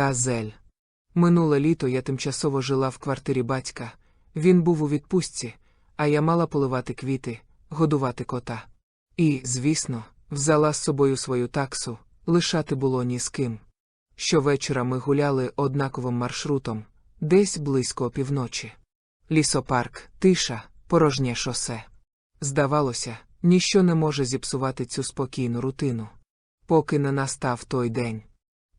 Газель. Минуле літо я тимчасово жила в квартирі батька. Він був у відпустці, а я мала поливати квіти, годувати кота. І, звісно, взяла з собою свою таксу, лишати було ні з ким. Щовечора ми гуляли однаковим маршрутом, десь близько опівночі. Лісопарк, тиша, порожнє шосе. Здавалося, ніщо не може зіпсувати цю спокійну рутину. Поки не настав той день.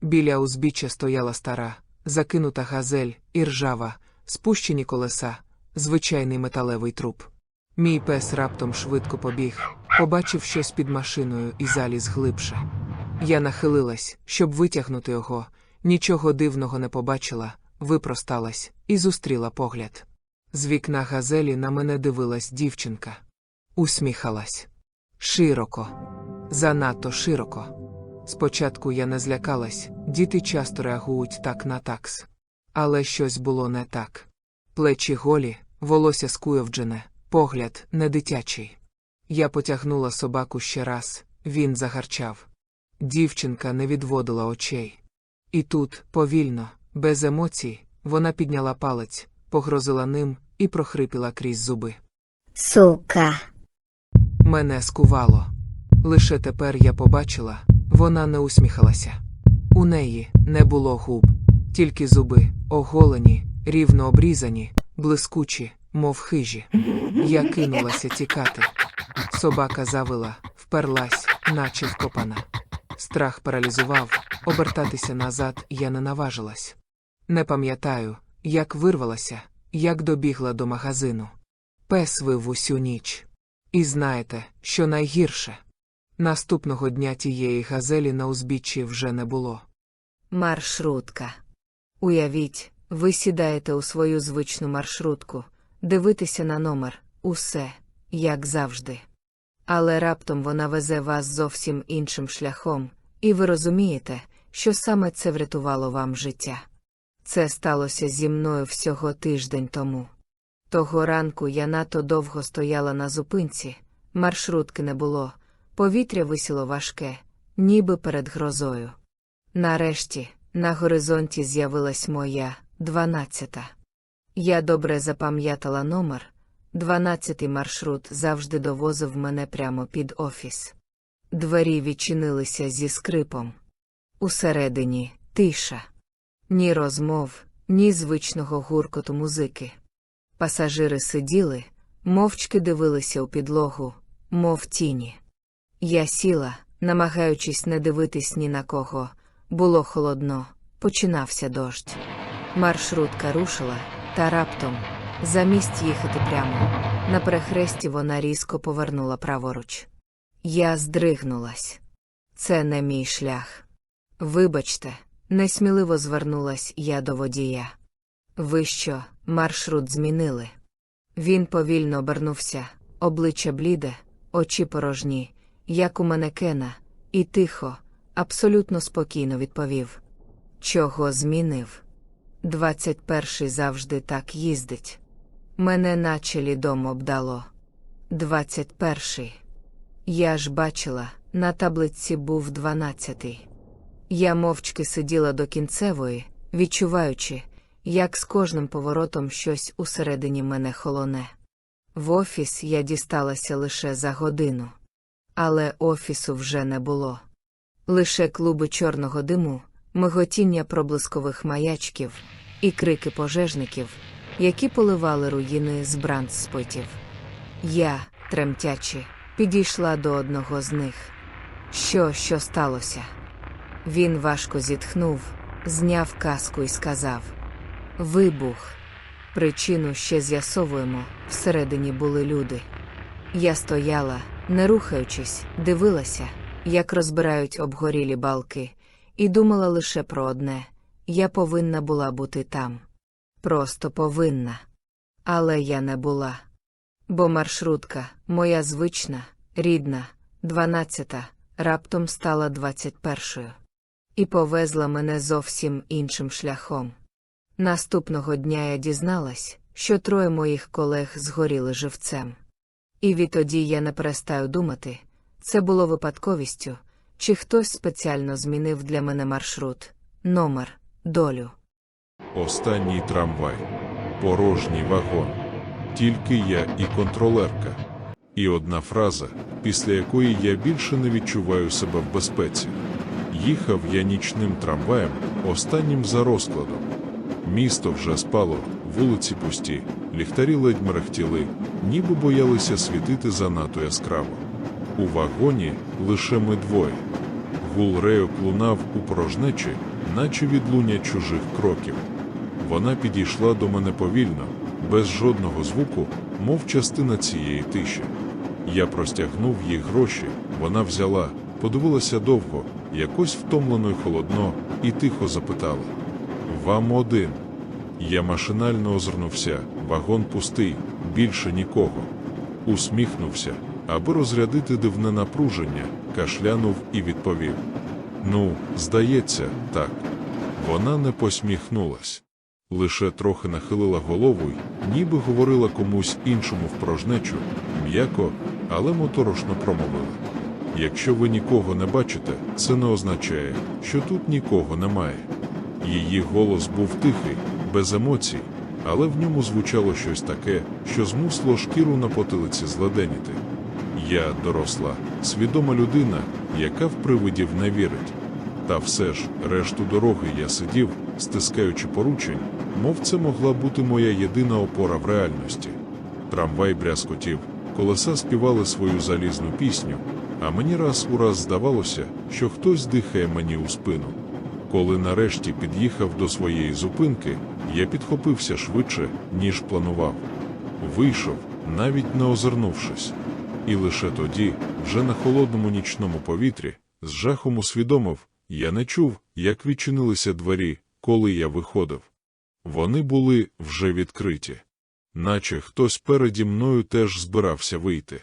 Біля узбіччя стояла стара, закинута газель, і ржава, спущені колеса, звичайний металевий труп. Мій пес раптом швидко побіг, побачив щось під машиною і заліз глибше. Я нахилилась, щоб витягнути його, нічого дивного не побачила, випросталась і зустріла погляд. З вікна газелі на мене дивилась дівчинка. Усміхалась. Широко. Занадто широко. Спочатку я не злякалась, діти часто реагують так на такс. Але щось було не так. Плечі голі, волосся скуйовджене, погляд не дитячий. Я потягнула собаку ще раз, він загарчав. Дівчинка не відводила очей. І тут, повільно, без емоцій, вона підняла палець, погрозила ним і прохрипіла крізь зуби. Сука. Мене скувало. Лише тепер я побачила, вона не усміхалася. У неї не було губ, тільки зуби, оголені, рівно обрізані, блискучі, мов хижі. Я кинулася тікати. Собака завила, вперлась, наче вкопана. Страх паралізував, обертатися назад я не наважилась. Не пам'ятаю, як вирвалася, як добігла до магазину. Пес вив усю ніч. І знаєте, що найгірше? Наступного дня тієї газелі на узбіччі вже не було. Маршрутка. Уявіть, ви сідаєте у свою звичну маршрутку, дивитеся на номер, усе, як завжди. Але раптом вона везе вас зовсім іншим шляхом, і ви розумієте, що саме це врятувало вам життя. Це сталося зі мною всього тиждень тому. Того ранку я надто довго стояла на зупинці, маршрутки не було, повітря висіло важке, ніби перед грозою. Нарешті, на горизонті з'явилась моя дванадцята. Я добре запам'ятала номер. Дванадцятий маршрут завжди довозив мене прямо під офіс. Двері відчинилися зі скрипом. Усередині тиша. Ні розмов, ні звичного гуркоту музики. Пасажири сиділи, мовчки дивилися у підлогу, мов тіні. Я сіла, намагаючись не дивитись ні на кого. Було холодно, починався дощ. Маршрутка рушила, та раптом, замість їхати прямо, на перехресті вона різко повернула праворуч. Я здригнулась. Це не мій шлях. Вибачте, несміливо звернулась я до водія. Ви що, маршрут змінили? Він повільно обернувся, обличчя бліде, очі порожні, як у манекена, і тихо, абсолютно спокійно відповів: Чого змінив? Двадцять перший завжди так їздить. Мене наче лідом обдало. Двадцять перший. Я ж бачила, на таблиці був дванадцятий. Я мовчки сиділа до кінцевої, відчуваючи, як з кожним поворотом щось усередині мене холоне. В офіс я дісталася лише за годину. Але офісу вже не було. Лише клуби чорного диму, миготіння проблискових маячків і крики пожежників, які поливали руїни з брандспотів. Я, тремтячи, підійшла до одного з них. Що, що сталося? Він важко зітхнув, зняв каску і сказав: Вибух. Причину ще з'ясовуємо, всередині були люди. Я стояла, не рухаючись, дивилася, як розбирають обгорілі балки, і думала лише про одне я повинна була бути там. Просто повинна. Але я не була. Бо маршрутка, моя звична, рідна, дванадцята, раптом стала двадцять першою. І повезла мене зовсім іншим шляхом. Наступного дня я дізналась, що троє моїх колег згоріли живцем. І відтоді я не перестаю думати, це було випадковістю, чи хтось спеціально змінив для мене маршрут, номер, долю. Останній трамвай. Порожній вагон. Тільки я і контролерка. І одна фраза, після якої я більше не відчуваю себе в безпеці. Їхав я нічним трамваєм, останнім за розкладом. Місто вже спало, вулиці пусті, ліхтарі ледь мерехтіли, ніби боялися світити занадто яскраво. У вагоні лише ми двоє. Гул рейок лунав у порожнечі, наче відлуння чужих кроків. Вона підійшла до мене повільно, без жодного звуку, мов частина цієї тиші. Я простягнув їй гроші, вона взяла, подивилася довго, якось втомлено й холодно, і тихо запитала: Вам один. Я машинально озирнувся, вагон пустий, більше нікого. Усміхнувся, аби розрядити дивне напруження, кашлянув і відповів: Ну, здається, так. Вона не посміхнулась, лише трохи нахилила голову й ніби говорила комусь іншому в порожнечу, м'яко, але моторошно промовила. Якщо ви нікого не бачите, це не означає, що тут нікого немає. Її голос був тихий, без емоцій, але в ньому звучало щось таке, що змусило шкіру на потилиці зледеніти. Я доросла, свідома людина, яка в привидів не вірить. Та все ж, решту дороги я сидів, стискаючи поручень, мов це могла бути моя єдина опора в реальності. Трамвай брязкотів, колеса співали свою залізну пісню, а мені раз у раз здавалося, що хтось дихає мені у спину. Коли нарешті під'їхав до своєї зупинки, я підхопився швидше, ніж планував. Вийшов, навіть не озирнувшись. І лише тоді, вже на холодному нічному повітрі, з жахом усвідомив, я не чув, як відчинилися двері, коли я виходив. Вони були вже відкриті. Наче хтось переді мною теж збирався вийти.